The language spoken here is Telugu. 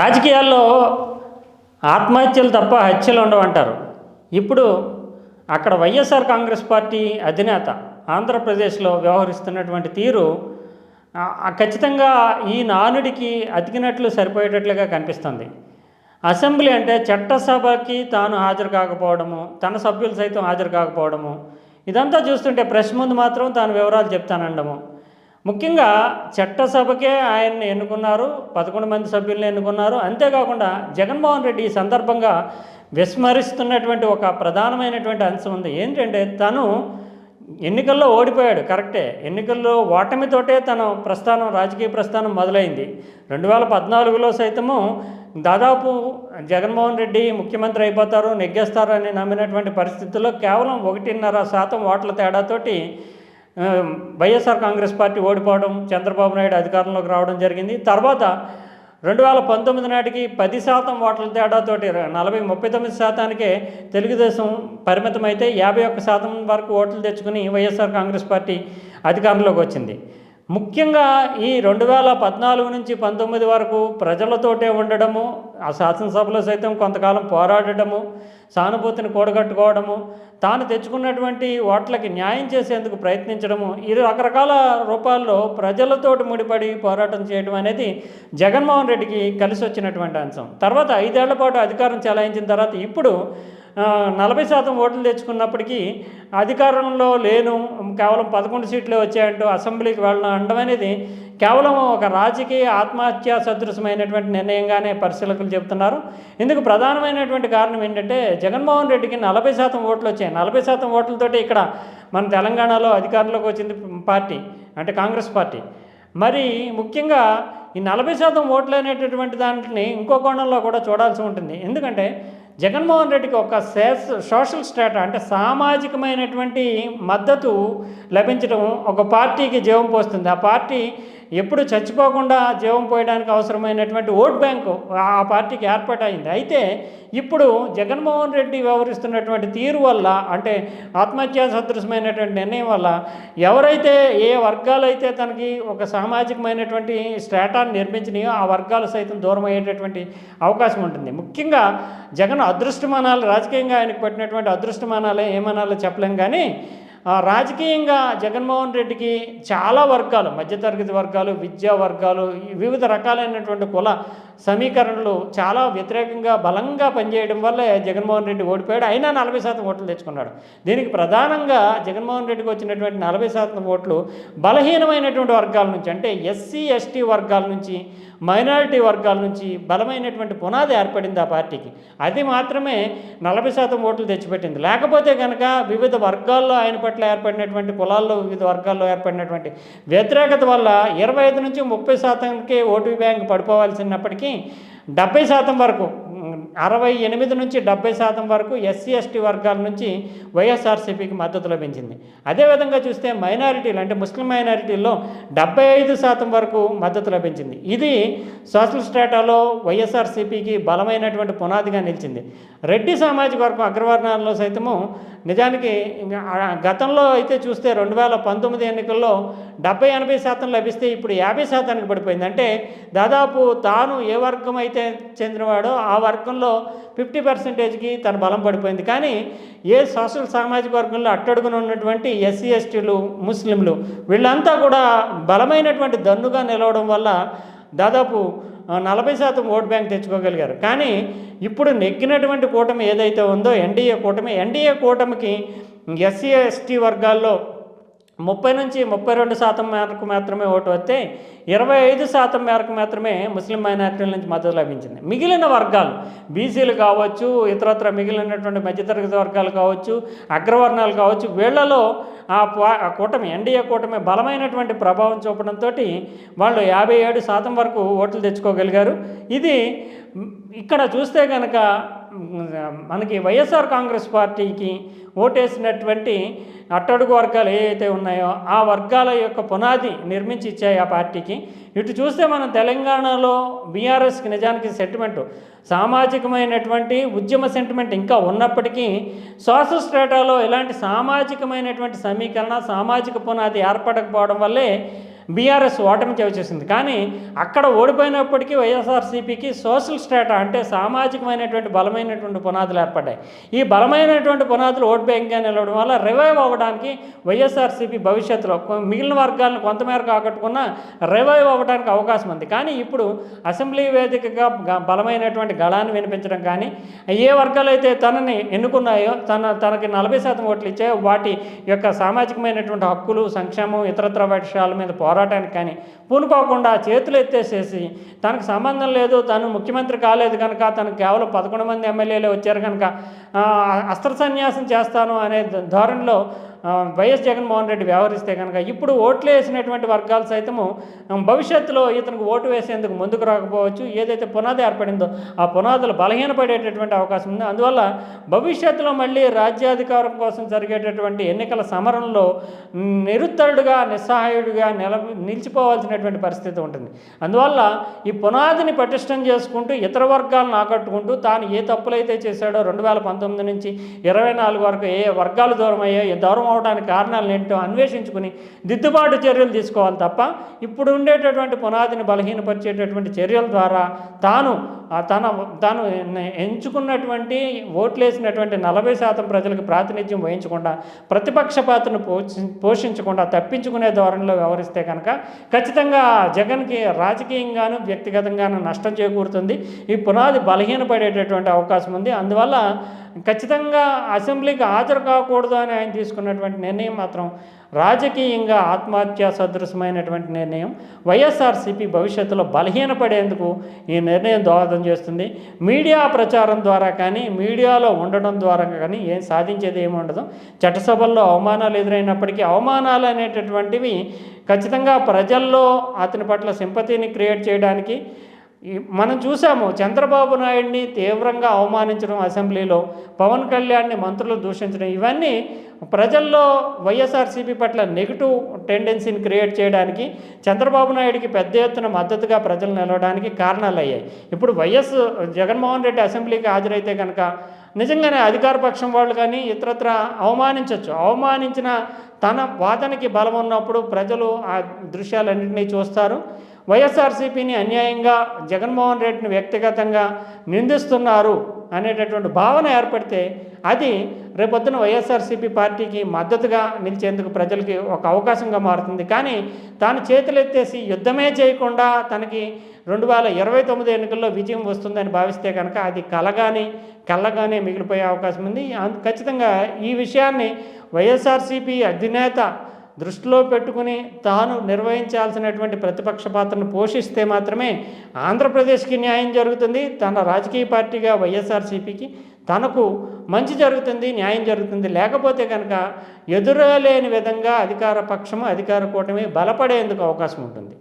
రాజకీయాల్లో ఆత్మహత్యలు తప్ప హత్యలు ఉండవంటారు. ఇప్పుడు అక్కడ వైఎస్ఆర్ కాంగ్రెస్ పార్టీ అధినేత ఆంధ్రప్రదేశ్లో వ్యవహరిస్తున్నటువంటి తీరు ఖచ్చితంగా ఈ నానుడికి అతికినట్లు సరిపోయేటట్లుగా కనిపిస్తుంది. అసెంబ్లీ అంటే చట్టసభకి తాను హాజరు కాకపోవడము తన సభ్యులు సైతం హాజరు కాకపోవడము ఇదంతా చూస్తుంటే ప్రెస్ ముందు మాత్రం తాను వివరాలు చెప్తానండము. ముఖ్యంగా చట్టసభకే ఆయన్ని ఎన్నుకున్నారు పదకొండు మంది సభ్యులను ఎన్నుకున్నారు. అంతేకాకుండా జగన్మోహన్ రెడ్డి ఈ సందర్భంగా విస్మరిస్తున్నటువంటి ఒక ప్రధానమైనటువంటి అంశం ఉంది. ఏంటంటే తను ఎన్నికల్లో ఓడిపోయాడు కరెక్టే. ఎన్నికల్లో ఓటమితోటే తన ప్రస్థానం రాజకీయ ప్రస్థానం మొదలైంది. రెండు వేల పద్నాలుగులో సైతము దాదాపు జగన్మోహన్ రెడ్డి ముఖ్యమంత్రి అయిపోతారు నెగ్గేస్తారు అని నమ్మినటువంటి పరిస్థితుల్లో కేవలం ఒకటిన్నర శాతం ఓట్ల తేడాతోటి వైఎస్ఆర్ కాంగ్రెస్ పార్టీ ఓడిపోవడం చంద్రబాబు నాయుడు అధికారంలోకి రావడం జరిగింది. తర్వాత రెండు వేల పంతొమ్మిది నాటికి పది శాతం ఓట్ల తేడాతోటి నలభై ముప్పై తొమ్మిది శాతానికే తెలుగుదేశం పరిమితమైతే యాభై ఒక్క శాతం వరకు ఓట్లు తెచ్చుకుని వైఎస్ఆర్ కాంగ్రెస్ పార్టీ అధికారంలోకి వచ్చింది. ముఖ్యంగా ఈ రెండు వేల పద్నాలుగు నుంచి పంతొమ్మిది వరకు ప్రజలతోటే ఉండడము ఆ శాసనసభలో సైతం కొంతకాలం పోరాడటము సానుభూతిని కూడగట్టుకోవడము తాను తెచ్చుకున్నటువంటి ఓట్లకి న్యాయం చేసేందుకు ప్రయత్నించడము ఈ రకరకాల రూపాల్లో ప్రజలతోటి ముడిపడి పోరాటం చేయడం అనేది జగన్మోహన్ రెడ్డికి కలిసి వచ్చినటువంటి అంశం. తర్వాత ఐదేళ్ళ పాటు అధికారం చెలాయించిన తర్వాత ఇప్పుడు నలభై శాతం ఓట్లు తెచ్చుకున్నప్పటికీ అధికారంలో లేను కేవలం పదకొండు సీట్లే వచ్చాయంటూ అసెంబ్లీకి వెళ్ళడం అనడం అనేది కేవలం ఒక రాజకీయ ఆత్మహత్య సదృశమైనటువంటి నిర్ణయంగానే పరిశీలకులు చెబుతున్నారు. ఇందుకు ప్రధానమైనటువంటి కారణం ఏంటంటే జగన్మోహన్ రెడ్డికి నలభై శాతం ఓట్లు వచ్చాయి. నలభై శాతం ఓట్లతోటి ఇక్కడ మన తెలంగాణలో అధికారంలోకి వచ్చింది పార్టీ అంటే కాంగ్రెస్ పార్టీ. మరి ముఖ్యంగా ఈ నలభై శాతం ఓట్లు అనేటటువంటి దాంట్ని ఇంకో కోణంలో కూడా చూడాల్సి ఉంటుంది. ఎందుకంటే జగన్మోహన్ రెడ్డికి ఒక సోషల్ స్టేటా అంటే సామాజికమైనటువంటి మద్దతు లభించడం ఒక పార్టీకి జీవం పోస్తుంది. ఆ పార్టీ ఎప్పుడు చచ్చిపోకుండా జీవం పోయడానికి అవసరమైనటువంటి ఓట్ బ్యాంకు ఆ పార్టీకి ఏర్పాటైంది అయితే ఇప్పుడు జగన్మోహన్ రెడ్డి వ్యవహరిస్తున్నటువంటి తీరు వల్ల అంటే ఆత్మహత్యా సదృశమైనటువంటి నిర్ణయం వల్ల ఎవరైతే ఏ వర్గాలు అయితే తనకి ఒక సామాజికమైనటువంటి స్టేటాన్ని నిర్మించినాయో ఆ వర్గాలు సైతం దూరం అయ్యేటటువంటి అవకాశం ఉంటుంది. ముఖ్యంగా జగన్ అదృష్టమానాలు రాజకీయంగా ఆయనకు పట్టినటువంటి అదృష్టమానాలే ఏమనాలో చెప్పలేం కానీ రాజకీయంగా జగన్మోహన్ రెడ్డికి చాలా వర్గాలు మధ్యతరగతి వర్గాలు విద్యా వర్గాలు వివిధ రకాలైనటువంటి కుల సమీకరణలు చాలా వ్యతిరేకంగా బలంగా పనిచేయడం వల్లే జగన్మోహన్ రెడ్డి ఓడిపోయాడు. అయినా నలభై శాతం ఓట్లు తెచ్చుకున్నాడు. దీనికి ప్రధానంగా జగన్మోహన్ రెడ్డికి వచ్చినటువంటి నలభై శాతం ఓట్లు బలహీనమైనటువంటి వర్గాల నుంచి అంటే ఎస్సీ ఎస్టీ వర్గాల నుంచి మైనారిటీ వర్గాల నుంచి బలమైనటువంటి పునాది ఏర్పడింది ఆ పార్టీకి. అది మాత్రమే నలభై శాతం ఓట్లు తెచ్చిపెట్టింది. లేకపోతే కనుక వివిధ వర్గాల్లో ఆయన పట్ల ఏర్పడినటువంటి కులాల్లో వివిధ వర్గాల్లో ఏర్పడినటువంటి వ్యతిరేకత వల్ల ఇరవై ఐదు నుంచి ముప్పై శాతంకే ఓటు బ్యాంక్ పడిపోవాల్సినప్పటికీ డెబ్బై శాతం వరకు అరవై ఎనిమిది నుంచి డెబ్బై శాతం వరకు ఎస్సీ ఎస్టీ వర్గాల నుంచి వైఎస్ఆర్సీపీకి మద్దతు లభించింది. అదేవిధంగా చూస్తే మైనారిటీలు అంటే ముస్లిం మైనారిటీల్లో డెబ్బై ఐదు శాతం వరకు మద్దతు లభించింది. ఇది సోషల్ స్టేటాలో వైఎస్ఆర్సీపీకి బలమైనటువంటి పునాదిగా నిలిచింది. రెడ్డి సామాజిక వర్గం అగ్రవర్ణాల్లో సైతము నిజానికి గతంలో అయితే చూస్తే రెండు వేల పంతొమ్మిది ఎన్నికల్లో డెబ్బై ఎనభై శాతం లభిస్తే ఇప్పుడు యాభై శాతానికి పడిపోయింది. అంటే దాదాపు తాను ఏ వర్గం అయితే చెందినవాడో ఆ వర్గంలో ఫిఫ్టీ పర్సెంటేజ్కి తన బలం పడిపోయింది. కానీ ఏ సోషల్ సామాజిక వర్గంలో అట్టడుగున ఉన్నటువంటి ఎస్సీ ఎస్టీలు ముస్లింలు వీళ్ళంతా కూడా బలమైనటువంటి దన్నుగా నిలవడం వల్ల దాదాపు నలభై శాతం ఓట్ బ్యాంక్ తెచ్చుకోగలిగారు. కానీ ఇప్పుడు నెగ్గినటువంటి కూటమి ఏదైతే ఉందో ఎన్డీఏ కూటమి ఎన్డీఏ కూటమికి ఎస్సీ ఎస్టీ వర్గాల్లో ముప్పై నుంచి ముప్పై రెండు శాతం మేరకు మాత్రమే ఓటు వస్తే ఇరవై ఐదు శాతం మేరకు మాత్రమే ముస్లిం మైనారిటీల నుంచి మద్దతు లభించింది. మిగిలిన వర్గాలు బీసీలు కావచ్చు ఇతరత్ర మిగిలినటువంటి మధ్యతరగతి వర్గాలు కావచ్చు అగ్రవర్ణాలు కావచ్చు వీళ్ళలో ఆ కూటమి ఎన్డీఏ కూటమి బలమైనటువంటి ప్రభావం చూపడంతో వాళ్ళు యాభై ఏడు శాతం వరకు ఓట్లు తెచ్చుకోగలిగారు. ఇది ఇక్కడ చూస్తే కనుక మనకి వైఎస్ఆర్ కాంగ్రెస్ పార్టీకి ఓటేసినటువంటి అట్టడుగు వర్గాలు ఏవైతే ఉన్నాయో ఆ వర్గాల యొక్క పునాది నిర్మించి ఇచ్చాయి ఆ పార్టీకి. ఇటు చూస్తే మనం తెలంగాణలో బీఆర్ఎస్కి నిజానికి సెంటిమెంటు సామాజికమైనటువంటి ఉద్యమ సెంటిమెంట్ ఇంకా ఉన్నప్పటికీ సోషల్ స్ట్రాటాలో ఇలాంటి సామాజికమైనటువంటి సమీకరణ సామాజిక పునాది ఏర్పడకపోవడం వల్లే బీఆర్ఎస్ ఓటమి వచ్చేసింది కానీ అక్కడ ఓడిపోయినప్పటికీ వైఎస్ఆర్సీపీకి సోషల్ స్టేటా అంటే సామాజికమైనటువంటి బలమైనటువంటి పునాదులు ఏర్పడ్డాయి. ఈ బలమైనటువంటి పునాదులు ఓట్ బ్యాంక్గా నిలవడం వల్ల రివైవ్ అవ్వడానికి వైఎస్ఆర్సీపీ భవిష్యత్తులో మిగిలిన వర్గాలను కొంతమేరకు ఆకట్టుకున్న రివైవ్ అవ్వడానికి అవకాశం ఉంది. కానీ ఇప్పుడు అసెంబ్లీ వేదికగా బలమైనటువంటి గళాన్ని వినిపించడం కానీ ఏ వర్గాలు అయితే తనని ఎన్నుకున్నాయో తన తనకి నలభై శాతం ఓట్లు ఇచ్చాయో వాటి యొక్క సామాజికమైనటువంటి హక్కులు సంక్షేమం ఇతరత్ర విషయాల మీద పోరాటానికి కానీ పూనుకోకుండా చేతులు ఎత్తేసేసి తనకు సంబంధం లేదు తను ముఖ్యమంత్రి కాలేదు కనుక తనకు కేవలం పదకొండు మంది ఎమ్మెల్యేలు వచ్చారు కనుక అస్త్ర సన్యాసం చేస్తాను అనే ధోరణిలో వైఎస్ జగన్మోహన్ రెడ్డి వ్యవహరిస్తే కనుక ఇప్పుడు ఓట్లు వేసినటువంటి వర్గాలు సైతము భవిష్యత్తులో ఇతనికి ఓటు వేసేందుకు ముందుకు రాకపోవచ్చు. ఏదైతే పునాది ఏర్పడిందో ఆ పునాదులు బలహీనపడేటటువంటి అవకాశం ఉంది. అందువల్ల భవిష్యత్తులో మళ్ళీ రాజ్యాధికారం కోసం జరిగేటటువంటి ఎన్నికల సమరంలో నిరుత్తరుడుగా నిస్సహాయుడిగా నిల నిలిచిపోవాల్సినటువంటి పరిస్థితి ఉంటుంది. అందువల్ల ఈ పునాదిని పటిష్టం చేసుకుంటూ ఇతర వర్గాలను ఆకట్టుకుంటూ తాను ఏ తప్పులైతే చేశాడో రెండు వేల పంతొమ్మిది నుంచి ఇరవై నాలుగు వరకు ఏ వర్గాలు దూరం ఏ దూరం అవడానికి కారణాలు ఏంటో అన్వేషించుకుని దిద్దుబాటు చర్యలు తీసుకోవాలి తప్ప ఇప్పుడు ఉండేటటువంటి పునాదిని బలహీనపరిచేటటువంటి చర్యల ద్వారా తాను తన తాను ఎంచుకున్నటువంటి ఓట్లేసినటువంటి నలభై శాతం ప్రజలకు ప్రాతినిధ్యం వహించకుండా ప్రతిపక్ష పాత్రను పోషి పోషించకుండా తప్పించుకునే ధోరణిలో వ్యవహరిస్తే కనుక ఖచ్చితంగా జగన్కి రాజకీయంగాను వ్యక్తిగతంగాను నష్టం చేకూరుతుంది. ఈ పునాది బలహీనపడేటటువంటి అవకాశం ఉంది. అందువల్ల ఖచ్చితంగా అసెంబ్లీకి హాజరు కాకూడదు అని ఆయన తీసుకున్నటువంటి నిర్ణయం మాత్రం రాజకీయంగా ఆత్మహత్య సదృశమైనటువంటి నిర్ణయం. వైఎస్ఆర్సీపీ భవిష్యత్తులో బలహీనపడేందుకు ఈ నిర్ణయం దోహదం చేస్తుంది. మీడియా ప్రచారం ద్వారా కానీ మీడియాలో ఉండడం ద్వారా కానీ ఏం సాధించేది ఏమి ఉండదు. చట్టసభల్లో అవమానాలు ఎదురైనప్పటికీ అవమానాలు అనేటటువంటివి ఖచ్చితంగా ప్రజల్లో అతని పట్ల సింపతిని క్రియేట్ చేయడానికి మనం చూసాము చంద్రబాబు నాయుడిని తీవ్రంగా అవమానించడం అసెంబ్లీలో పవన్ కళ్యాణ్ని మంత్రులు దూషించడం ఇవన్నీ ప్రజల్లో వైఎస్ఆర్సీపీ పట్ల నెగిటివ్ టెండెన్సీని క్రియేట్ చేయడానికి చంద్రబాబు నాయుడికి పెద్ద ఎత్తున మద్దతుగా ప్రజలు నిలవడానికి కారణాలు అయ్యాయి ఇప్పుడు వైఎస్ జగన్మోహన్ రెడ్డి అసెంబ్లీకి హాజరైతే కనుక నిజంగానే అధికార పక్షం వాళ్ళు కానీ ఇతరత్ర అవమానించవచ్చు అవమానించిన తన వాదనకి బలం ఉన్నప్పుడు ప్రజలు ఆ దృశ్యాలన్నింటినీ చూస్తారు. వైఎస్ఆర్సీపీని అన్యాయంగా జగన్మోహన్ రెడ్డిని వ్యక్తిగతంగా నిందిస్తున్నారు అనేటటువంటి భావన ఏర్పడితే అది రేపొద్దున వైఎస్ఆర్సీపీ పార్టీకి మద్దతుగా నిలిచేందుకు ప్రజలకి ఒక అవకాశంగా మారుతుంది. కానీ తాను చేతులెత్తేసి యుద్ధమే చేయకుండా తనకి రెండు వేల ఇరవై తొమ్మిది ఎన్నికల్లో విజయం వస్తుందని భావిస్తే కనుక అది కలగానే కళ్ళగానే మిగిలిపోయే అవకాశం ఉంది. ఖచ్చితంగా ఈ విషయాన్ని వైఎస్ఆర్సీపీ అధినేత దృష్టిలో పెట్టుకుని తాను నిర్వహించాల్సినటువంటి ప్రతిపక్ష పాత్రను పోషిస్తే మాత్రమే ఆంధ్రప్రదేశ్కి న్యాయం జరుగుతుంది. తన రాజకీయ పార్టీగా వైఎస్ఆర్సీపీకి తనకు మంచి జరుగుతుంది న్యాయం జరుగుతుంది. లేకపోతే కనుక ఎదురలేని విధంగా అధికార పక్షము అధికార కూటమి బలపడేందుకు అవకాశం ఉంటుంది.